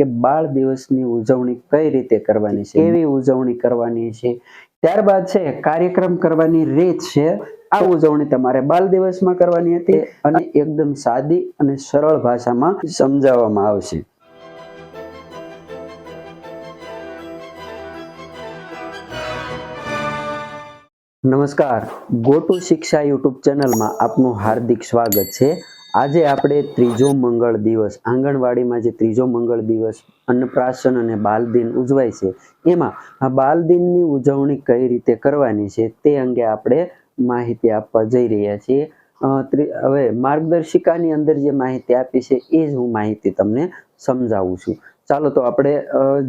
કે બાળ દિવસની ઉજવણી કઈ રીતે કરવાની છે, કેવી ઉજવણી કરવાની છે? ત્યારબાદ છે, કાર્યક્રમ કરવાની રીત છે. આ ઉજવણી તમારે બાળ દિવસમાં કરવાની હતી અને એકદમ સાદી અને સરળ ભાષામાં સમજાવવામાં આવશે. નમસ્કાર. ગોટુ શિક્ષા યુટ્યુબ ચેનલમાં આપનું હાર્દિક સ્વાગત છે. આજે આપણે ત્રીજો મંગળ દિવસ, આંગણવાડીમાં જે ત્રીજો મંગળ દિવસ, અન્નપ્રાશન અને બાલદિન ઉજવાય છે, એમાં આ બાલદિનની ઉજવણી કઈ રીતે કરવાની છે તે અંગે આપણે માહિતી આપવા જઈ રહ્યા છીએ. હવે માર્ગદર્શિકાની અંદર જે માહિતી આપી છે એ જ હું માહિતી તમને સમજાવું છું. ચાલો તો આપણે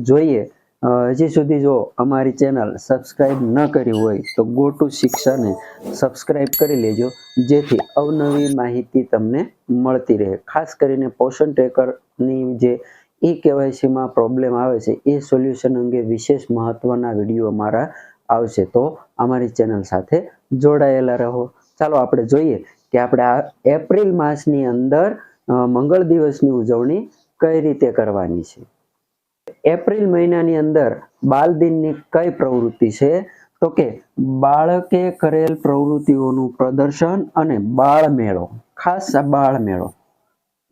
જોઈએ હજી સુધી જો અમારી ચેનલ સબસ્ક્રાઈબ ન કરી હોય તો ગો ટુ શિક્ષાને સબસ્ક્રાઈબ કરી લેજો, જેથી અવનવી માહિતી તમને મળતી રહે. ખાસ કરીને પોષણ ટ્રેકરની જે ઈ કેવાયસીમાં પ્રોબ્લેમ આવે છે, એ સોલ્યુશન અંગે વિશેષ મહત્વના વીડિયો અમારા આવશે. તો અમારી ચેનલ સાથે જોડાયેલા રહો. ચાલો આપણે જોઈએ કે આપણે આ એપ્રિલ માસની અંદર મંગળ દિવસની ઉજવણી કઈ રીતે કરવાની છે. એપ્રિલ મહિનાની અંદર બાલ દિનની કઈ પ્રવૃત્તિ છે? તો કે બાળકે કરેલ પ્રવૃત્તિઓનું પ્રદર્શન અને બાળ મેળો ખાસ બાળ મેળો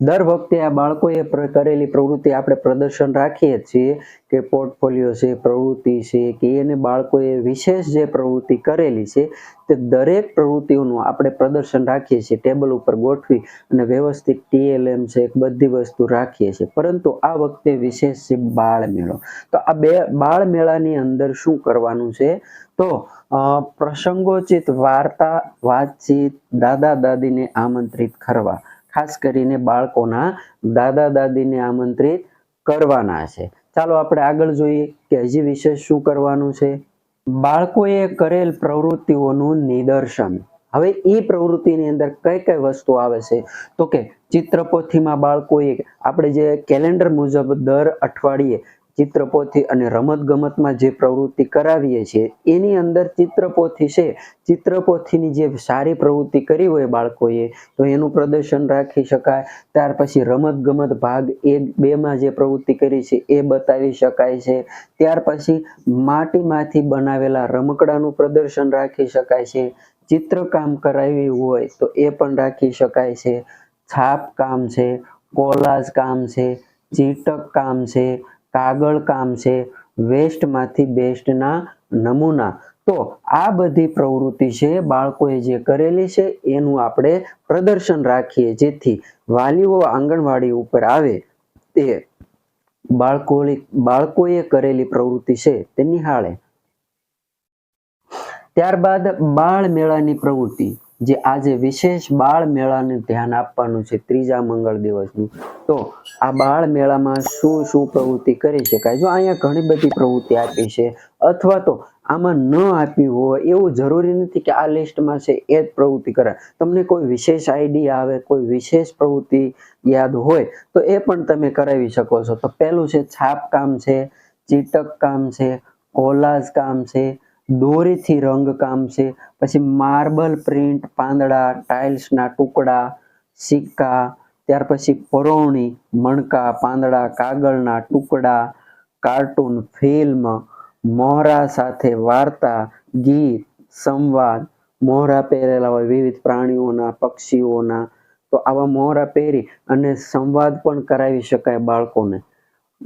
દર વખતે આ બાળકોએ કરેલી પ્રવૃત્તિ આપણે પ્રદર્શન રાખીએ છીએ કે પોર્ટફોલિયો છે, પ્રવૃત્તિ છે કે એને બાળકોએ વિશેષ જે પ્રવૃત્તિ કરેલી છે તે દરેક પ્રવૃત્તિઓનું આપણે પ્રદર્શન રાખીએ છીએ. ટેબલ ઉપર ગોઠવી અને વ્યવસ્થિત ટીએલએમ છે બધી વસ્તુ રાખીએ છીએ. પરંતુ આ વખતે વિશેષ છે બાળ મેળો. તો આ બે, બાળ મેળાની અંદર શું કરવાનું છે? તો પ્રસંગોચિત વાર્તા વાતચીત દાદા દાદીને આમંત્રિત કરવા. ખાસ કરીને બાળકોના દાદા દાદીને આમંત્રિત કરવાના છે. ચાલો આપણે આગળ જોઈએ કે હજી વિશેષ શું કરવાનું છે. બાળકોએ કરેલ પ્રવૃત્તિઓનું નિદર્શન. હવે એ પ્રવૃત્તિની અંદર કઈ કઈ વસ્તુ આવે છે? તો કે ચિત્રપોથીમાં બાળકોએ આપણે જે કેલેન્ડર મુજબ દર અઠવાડિયે ચિત્રપોથી અને રમત ગમતમાં જે પ્રવૃત્તિ કરાવીએ છીએ, એની અંદર ચિત્રપોથી છે. ચિત્રપોથીની જે સારી પ્રવૃત્તિ કરી હોય બાળકોએ, તો એનું પ્રદર્શન રાખી શકાય. ત્યાર પછી રમત ગમત ભાગ એ બેમાં જે પ્રવૃત્તિ કરી છે, એ બતાવી શકાય છે. ત્યાર પછી માટીમાંથી બનાવેલા રમકડાનું પ્રદર્શન રાખી શકાય છે. ચિત્રકામ કરાવ્યું હોય, તો એ પણ રાખી શકાય છે. છાપ કામ છે, કોલાજ કામ છે, ચીટક કામ છે કાગળ કામ છે, વેસ્ટમાંથી બેસ્ટના નમૂના. તો આ બધી પ્રવૃત્તિ છે બાળકોએ જે કરેલી છે, એનું આપણે પ્રદર્શન રાખીએ જેથી વાલીઓ આંગણવાડી ઉપર આવે. તે બાળકોની બાળકોએ કરેલી પ્રવૃત્તિ છે તે નિહાળે. ત્યારબાદ બાળ મેળાની પ્રવૃત્તિ. જે આજે વિશેષ બાળ મેળાને ધ્યાન આપવાનું છે ત્રીજા મંગળ દિવસનું. તો આ બાળ મેળામાં શું શું પ્રવૃત્તિ કરી શકાય? જો અહીંયા ઘણી બધી પ્રવૃત્તિ આપી છે, અથવા તો આમાં ન આપી હોય એવું જરૂરી નથી કે આ લિસ્ટમાં છે એ જ પ્રવૃત્તિ કરાય તમને કોઈ વિશેષ આઈડિયા આવે, કોઈ વિશેષ પ્રવૃત્તિ યાદ હોય, તો એ પણ તમે કરાવી શકો છો. તો પહેલું છે છાપ કામ છે ચીટક કામ છે, કોલાજ કામ છે દોરીથી રંગકામ છે. પછી માર્બલ પ્રિન્ટ, પાંદડા, ટાઇલ્સના ટુકડા, સિક્કા, ત્યાર પછી પરોવણી મણકા, પાંદડા, કાગળના ટુકડા, કાર્ટૂન, ફિલ્મ, મોહરા સાથે વાર્તા, ગીત, સંવાદ, મોહરા પહેરેલા હોય વિવિધ પ્રાણીઓના, પક્ષીઓના. તો આવા મોહરા પહેરી અને સંવાદ પણ કરાવી શકાય બાળકોને.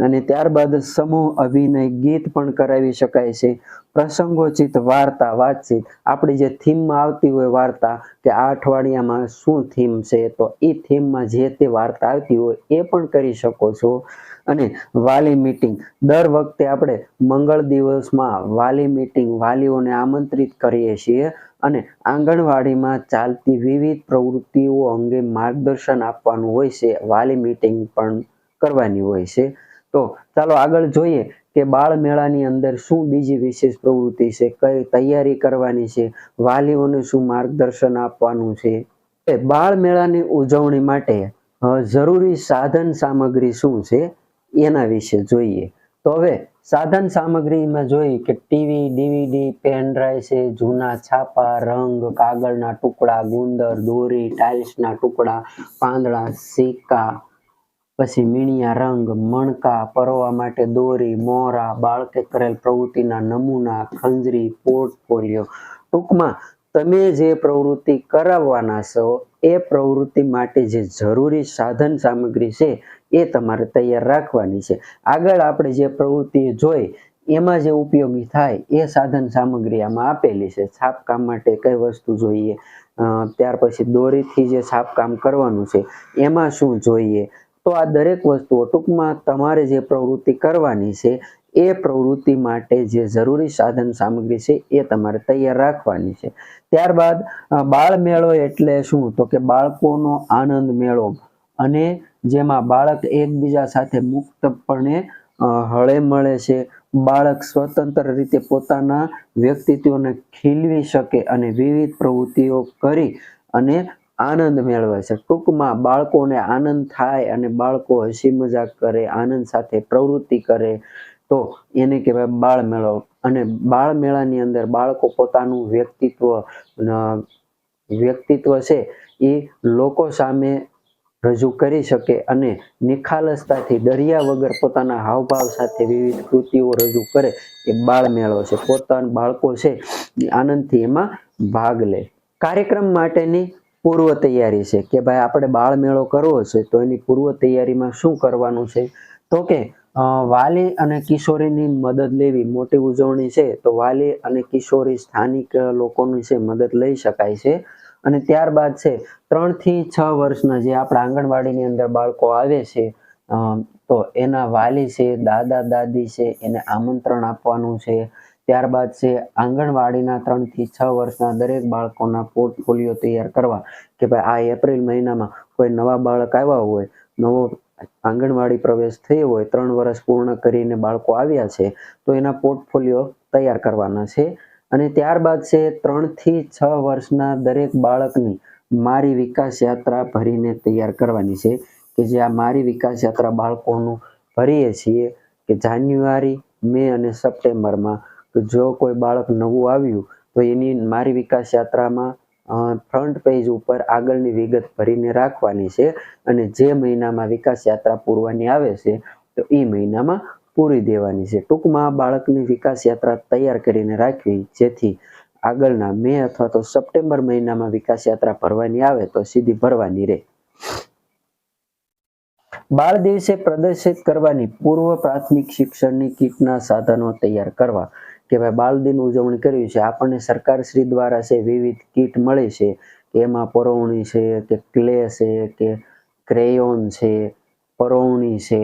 અને ત્યારબાદ સમૂહ અભિનય ગીત પણ કરાવી શકાય છે. પ્રસંગોચિત વાર્તા, વાતચીત. આપણી જે થીમમાં આવતી હોય વાર્તા કે આ અઠવાડિયામાં શું થીમ છે, તો એ થીમમાં જે તે વાર્તા આવતી હોય એ પણ કરી શકો છો. અને વાલી મીટિંગ દર વખતે આપણે મંગળ દિવસમાં વાલી મીટિંગ વાલીઓને આમંત્રિત કરીએ છીએ અને આંગણવાડીમાં ચાલતી વિવિધ પ્રવૃત્તિઓ અંગે માર્ગદર્શન આપવાનું હોય છે. વાલી મીટિંગ પણ કરવાની હોય છે. તો ચાલો આગળ જોઈએ કે બાળ મેળાની અંદર શું બીજી વિશેષ પ્રવૃત્તિ છે, કઈ તૈયારી કરવાની છે, વાલીઓને શું માર્ગદર્શન આપવાનું છે? બાળ મેળાની ઉજવણી માટે જરૂરી સાધન સામગ્રી શું છે? એના વિશે જોઈએ. તો હવે સાધન સામગ્રીમાં જોઈએ કે ટીવી, ડીવીડી, પેન ડ્રાઈવ છે, જૂના છાપા, રંગ, કાગળના ટુકડા, ગુંદર, દોરી, ટાઇલ્સના ટુકડા, પાંદડા, સિક્કા પછી મીણિયા રંગ, મણકા, પરવા માટે દોરી, મોરા, બાળકે કરેલ પ્રવૃત્તિના નમૂના, ખંજરી, પોર્ટફોલિયો. ટૂંકમાં, તમે જે પ્રવૃત્તિ કરાવવાના છો, એ પ્રવૃત્તિ માટે જે જરૂરી સાધન સામગ્રી છે, એ તમારે તૈયાર રાખવાની છે. આગળ આપણે જે પ્રવૃત્તિ જોઈ, એમાં જે ઉપયોગી થાય, એ સાધન સામગ્રી આમાં આપેલી છે. છાપકામ માટે કઈ વસ્તુ જોઈએ? ત્યાર પછી દોરીથી જે છાપકામ કરવાનું છે, એમાં શું જોઈએ? તો આ દરેક વસ્તુઓ ટૂંકમાં તમારે જે પ્રવૃત્તિ કરવાની છે, એ પ્રવૃત્તિ માટે જે જરૂરી સાધન સામગ્રી છે, એ તમારે તૈયાર રાખવાની છે. ત્યારબાદ બાળ મેળો એટલે શું? તો કે બાળકોનો આનંદ મેળો. અને જેમાં બાળક એકબીજા સાથે મુક્તપણે હળે મળે છે. બાળક સ્વતંત્ર રીતે પોતાના વ્યક્તિત્વને ખીલવી શકે અને વિવિધ પ્રવૃત્તિઓ કરી અને આનંદ મેળવે છે. ટૂંકમાં બાળકોને આનંદ થાય અને બાળકો હસી મજાક કરે, આનંદ સાથે પ્રવૃત્તિ કરે, તો એને કહેવાય બાળ મેળો અને બાળ મેળાની અંદર બાળકો પોતાનું વ્યક્તિત્વ વ્યક્તિત્વ છે એ લોકો સામે રજૂ કરી શકે અને નિખાલસતાથી દરિયા વગર પોતાના હાવભાવ સાથે વિવિધ કૃતિઓ રજૂ કરે એ બાળ મેળો છે. પોતાના બાળકો છે આનંદથી એમાં ભાગ લે. કાર્યક્રમ માટેની પૂર્વ તૈયારી છે કે ભાઈ આપણે બાળ મેળો કરવો છે તો એની પૂર્વ તૈયારીમાં શું કરવાનું છે? તો કે વાલી અને કિશોરીની મદદ લેવી મોટી ઉજવણી છે તો વાલી અને કિશોરી સ્થાનિક લોકોની છે મદદ લઈ શકાય છે. અને ત્યારબાદ છે ત્રણથી છ વર્ષના જે આપણા આંગણવાડીની અંદર બાળકો આવે છે તો એના વાલી છે, દાદા, દાદી છે એને આમંત્રણ આપવાનું છે. ત્યારબાદ છે, આંગણવાડીના ત્રણથી છ વર્ષના દરેક બાળકોના પોર્ટફોલિયો તૈયાર કરવા કે ભાઈ આ એપ્રિલ મહિનામાં કોઈ નવા બાળક આવ્યા હોય, નવો આંગણવાડી પ્રવેશ થયો હોય, ત્રણ વર્ષ પૂર્ણ કરીને બાળકો આવ્યા છે, તો એના પોર્ટફોલિયો તૈયાર કરવાના છે. અને ત્યારબાદ છે ત્રણથી છ વર્ષના દરેક બાળકની મારી વિકાસ યાત્રા ભરીને તૈયાર કરવાની છે, કે જે આ મારી વિકાસ યાત્રા બાળકોનું ભરીએ છીએ, કે જાન્યુઆરી, મે અને સપ્ટેમ્બરમાં તો જો કોઈ બાળક નવું આવ્યું, તો એની મારી વિકાસ યાત્રામાં ફ્રન્ટ પેજ ઉપર આગળની વિગત ભરીને રાખવાની છે અને જે મહિનામાં વિકાસ યાત્રા પૂરવાની આવે છે, તો એ મહિનામાં પૂરી દેવાની છે. ટૂંકમાં બાળકની વિકાસ યાત્રા તૈયાર કરીને રાખવી, જેથી આગળના મે અથવા તો સપ્ટેમ્બર મહિનામાં વિકાસ યાત્રા ભરવાની આવે તો સીધી ભરવાની રહે. બાળ દિવસે પ્રદર્શિત કરવાની પૂર્વ પ્રાથમિક શિક્ષણની કીટના સાધનો તૈયાર કરવા કે ભાઈ બાળ દિન ઉજવણી કરવી છે. આપણને સરકાર શ્રી દ્વારા છે વિવિધ કીટ મળે છે કે એમાં પરોવણી છે, કે ક્લે છે, કે ક્રેયોન છે, પરોવણી છે.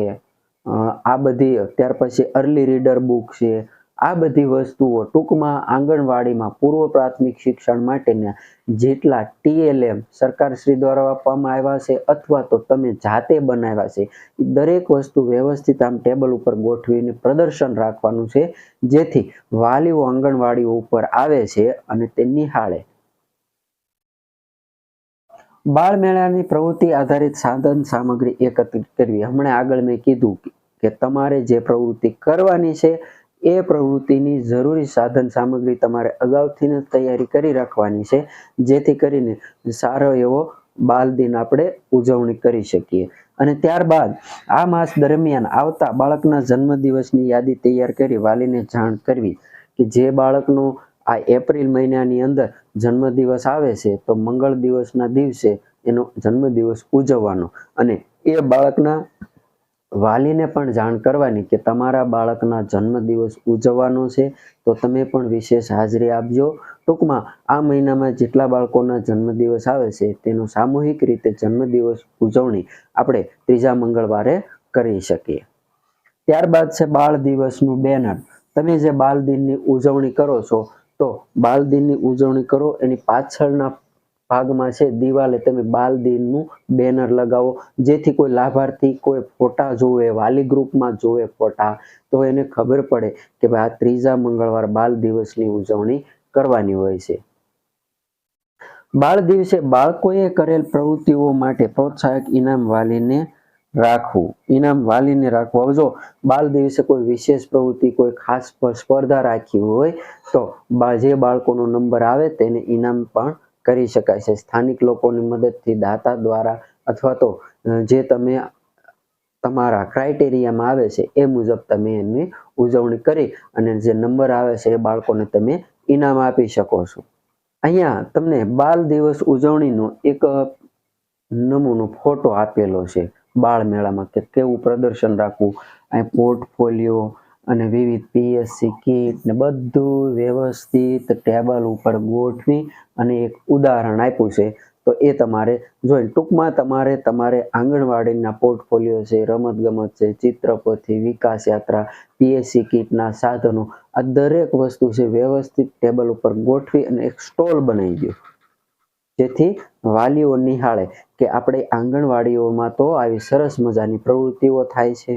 આ બધી, ત્યાર પછી અર્લી રીડર બુક છે. આ બધી વસ્તુઓ ટૂંકમાં આંગણવાડીમાં પૂર્વ પ્રાથમિક શિક્ષણ માટેના જેટલા ટીએલએમ સરકાર શ્રી દ્વારા આપવામાં આવ્યા છે અથવા તો તમે જાતે બનાવ્યા છે દરેક વસ્તુ વ્યવસ્થિત આમ ટેબલ ઉપર ગોઠવીને પ્રદર્શન રાખવાનું છે, જેથી વાલીઓ આંગણવાડીઓ ઉપર આવે છે અને તે નિહાળે. બાળ મેળાની પ્રવૃત્તિ આધારિત સાધન સામગ્રી એકત્રિત કરવી. હમણાં આગળ મેં કીધું કે તમારે જે પ્રવૃત્તિ કરવાની છે એ પ્રવૃત્તિની જરૂરી સાધન સામગ્રી તમારે અગાઉથી તૈયારી કરી રાખવાની છે, જેથી કરીને સારો એવો બાલ દિન આપણે ઉજવણી કરી શકીએ. અને ત્યારબાદ આ માસ દરમિયાન આવતા બાળકના જન્મદિવસની યાદી તૈયાર કરી વાલીને જાણ કરવી કે જે બાળકનો આ એપ્રિલ મહિનાની અંદર જન્મદિવસ આવે છે, તો મંગળ દિવસના દિવસે એનો જન્મદિવસ ઉજવવાનો. અને એ બાળકના વાલીને પણ જાણ કરવાની કે તમારા બાળકના જન્મદિવસ ઉજવવાનો છે, તો તમે પણ વિશેષ હાજરી આપજો. ટૂંકમાં, આ મહિનામાં જેટલા બાળકોના જન્મદિવસ આવે છે, તેનો સામૂહિક રીતે જન્મદિવસ ઉજવણી આપણે ત્રીજા મંગળવારે કરી શકીએ. ત્યારબાદ છે બાળ દિવસનું બેનર. તમે જે બાળ દિનની ઉજવણી કરો છો, તો બાળ દિનની ઉજવણી કરો, એની પાછળના ભાગમાં છે, દિવાલે તમે બાલ દિનનું બેનર લગાવો. જેથી કોઈ લાભાર્થી કોઈ ફોટા જોવે વાલી ગ્રુપમાં જોવે ફોટા, તો એને ખબર પડે કે ભાઈ આ ત્રીજા મંગળવાર બાલ દિવસની ઉજવણી કરવાની હોય છે. બાળ દિવસે બાળકોએ કરેલ પ્રવૃત્તિઓ માટે પ્રોત્સાહક ઇનામ વાલીને રાખવું. ઇનામ વાલીને રાખવું. હવે જો બાળ દિવસે કોઈ વિશેષ પ્રવૃત્તિ, કોઈ ખાસ સ્પર્ધા રાખી હોય, તો જે બાળકોનો નંબર આવે તેને ઇનામ પણ કરી શકાય છે. સ્થાનિક લોકોની મદદથી દાતા દ્વારા અથવા તો જે તમે તમારા ક્રાઇટેરિયામાં આવે છે એ મુજબ તમે એની ઉજવણી કરી અને જે નંબર આવે છે એ બાળકોને તમે ઇનામ આપી શકો છો. અહીંયા તમને બાલ દિવસ ઉજવણીનો એક નમૂનો ફોટો આપેલો છે. બાળ મેળામાં કે કેવું પ્રદર્શન રાખવું, અહીં પોર્ટફોલિયો અને વિવિધ પીએસસી કીટ ને બધું વ્યવસ્થિત ટેબલ ઉપર ગોઠવી અને એક ઉદાહરણ આપ્યું છે. તો એ તમારે જોઈ ટૂંકમાં તમારે તમારે આંગણવાડીના પોર્ટફોલિયો છે, રમતગમત છે ચિત્રપોથી વિકાસ યાત્રા પીએસસી કીટના સાધનો, આ દરેક વસ્તુ છે વ્યવસ્થિત ટેબલ ઉપર ગોઠવી અને એક સ્ટોલ બનાવી દો. જેથી વાલીઓ નિહાળે કે આપણે આંગણવાડીઓમાં તો આવી સરસ મજાની પ્રવૃત્તિઓ થાય છે.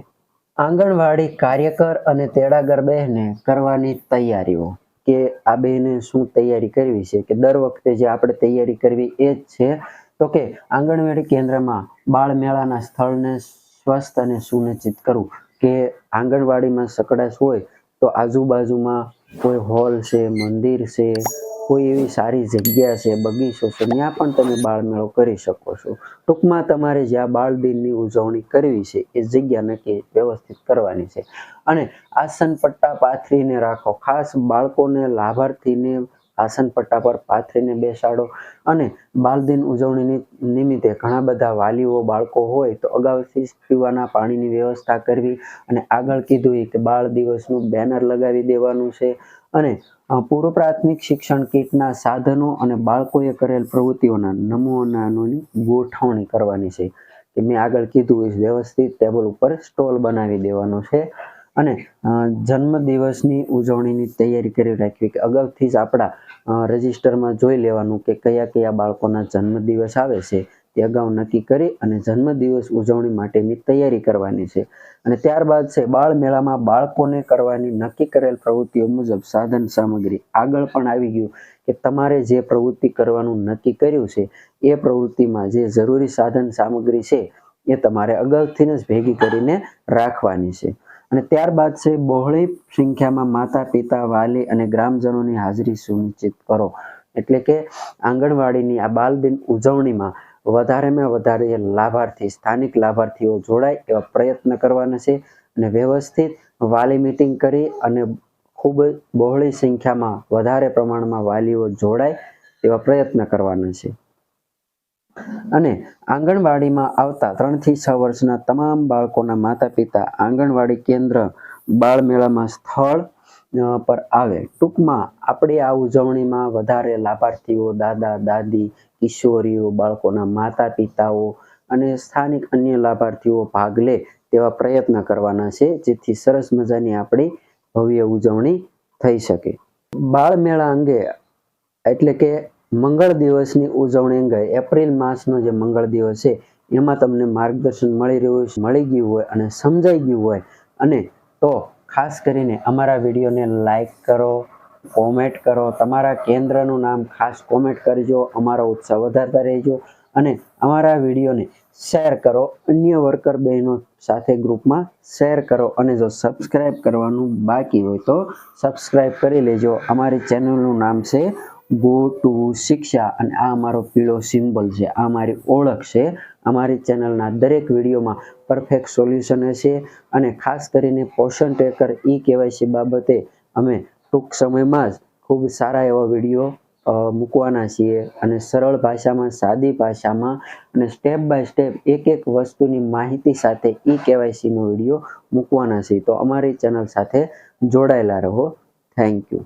આંગણવાડી કાર્યકર અને તેડાગર બહેને કરવાની તૈયારીઓ કે આ બહેને શું તૈયારી કરવી છે કે દર વખતે જે આપણે તૈયારી કરવી એ જ છે? તો કે આંગણવાડી કેન્દ્રમાં બાળ મેળાના સ્થળને સ્વસ્થ અને સુનિશ્ચિત કરવું. કે આંગણવાડીમાં સકડાશ હોય તો આજુબાજુમાં કોઈ હોલ છે, મંદિર છે કોઈ એવી સારી જગ્યા છે, બગીચો છે, ત્યાં પણ તમે બાળમેળો કરી શકો છો. ટૂંકમાં તમારે જ્યાં બાળ દિનની ઉજવણી કરવી છે, એ જગ્યા નક્કી વ્યવસ્થિત કરવાની છે. અને આસન પાથરીને રાખો. ખાસ બાળકોને લાભાર્થીને આસન પર પાથરીને બેસાડો. અને બાલદિન ઉજવણીની નિમિત્તે ઘણા બધા વાલીઓ, બાળકો હોય તો અગાઉથી પીવાના પાણીની વ્યવસ્થા કરવી. અને આગળ કીધું કે બાળ દિવસનું બેનર લગાવી દેવાનું છે. અને પૂર્વ પ્રાથમિક શિક્ષણ કીટના સાધનો અને બાળકોએ કરેલ પ્રવૃત્તિઓના નમૂનાની ગોઠવણી કરવાની છે. કે મેં આગળ કીધું એ વ્યવસ્થિત ટેબલ ઉપર સ્ટોલ બનાવી દેવાનો છે અને જન્મદિવસની ઉજવણીની તૈયારી કરી રાખવી કે અગાઉથી જ આપણા રજિસ્ટરમાં જોઈ લેવાનું કે કયા કયા બાળકોના જન્મદિવસ આવે છે. તે અગાઉ નક્કી કરી અને જન્મદિવસ ઉજવણી માટેની તૈયારી કરવાની છે. અને ત્યારબાદ છે બાળ મેળામાં બાળકોને કરવાની નક્કી કરેલ પ્રવૃત્તિઓ મુજબ સાધન સામગ્રી આગળ પણ આવી ગયું કે તમારે જે પ્રવૃત્તિ કરવાનું નક્કી કર્યું છે, એ પ્રવૃત્તિમાં જે જરૂરી સાધન સામગ્રી છે, એ તમારે અગાઉથી જ ભેગી કરીને રાખવાની છે. અને ત્યારબાદ છે, બહોળી સંખ્યામાં માતા પિતા વાલી અને ગ્રામજનોની હાજરી સુનિશ્ચિત કરો. એટલે કે આંગણવાડીની આ બાલ દિન ઉજવણીમાં વધારેમાં વધારે લાભાર્થી, સ્થાનિક લાભાર્થીઓ જોડાય એવા પ્રયત્ન કરવાના છે અને વ્યવસ્થિત વાલી મિટિંગ કરી અને ખૂબ બહોળી સંખ્યામાં વધારે પ્રમાણમાં વાલીઓ જોડાય એવા પ્રયત્ન કરવાના છે. અને આંગણવાડીમાં આવતા ત્રણથી છ વર્ષના તમામ બાળકોના માતા પિતા આંગણવાડી કેન્દ્ર બાળ મેળામાં સ્થળ પર આવે. ટૂંકમાં આપણે આ ઉજવણીમાં વધારે લાભાર્થીઓ દાદા, દાદી કિશોરીઓ, બાળકોના માતા પિતાઓ અને સ્થાનિક અન્ય લાભાર્થીઓ ભાગ લે તેવા પ્રયત્ન કરવાના છે, જેથી સરસ મજાની આપણી ભવ્ય ઉજવણી થઈ શકે. બાળ મેળા અંગે એટલે કે મંગળ દિવસની ઉજવણી અંગે એપ્રિલ માસનો જે મંગળ દિવસ છે, એમાં તમને માર્ગદર્શન મળી રહ્યું મળી ગયું હોય અને સમજાઈ ગયું હોય અને તો ખાસ કરીને અમારા વિડીયોને લાઈક કરો કોમેન્ટ કરો. તમારા કેન્દ્રનું નામ ખાસ કોમેન્ટ કરજો. અમારો ઉત્સાહ વધારતા રહેજો અને અમારા વિડીયોને શેર કરો. અન્ય વર્કર બહેનો સાથે ગ્રુપમાં શેર કરો અને જો સબસ્ક્રાઈબ કરવાનું બાકી હોય તો સબસ્ક્રાઈબ કરી લેજો. અમારી ચેનલનું નામ છે ગો ટુ શિક્ષા અને આ અમારો પીળો સિમ્બલ છે. આ અમારી ઓળખ છે. અમારી ચેનલના દરેક વિડીયોમાં પરફેક્ટ સોલ્યુશન હશે અને ખાસ કરીને પોષણ ટેકર ઈ કેવાયસી બાબતે અમે ટૂંક સમયમાં જ ખૂબ સારા એવા વીડિયો મૂકવાના છીએ અને સરળ ભાષામાં, સાદી ભાષામાં અને સ્ટેપ બાય સ્ટેપ એક એક વસ્તુની માહિતી સાથે ઈ કેવાયસીનો વીડિયો મૂકવાના છીએ. તો અમારી ચેનલ સાથે જોડાયેલા રહો. Thank you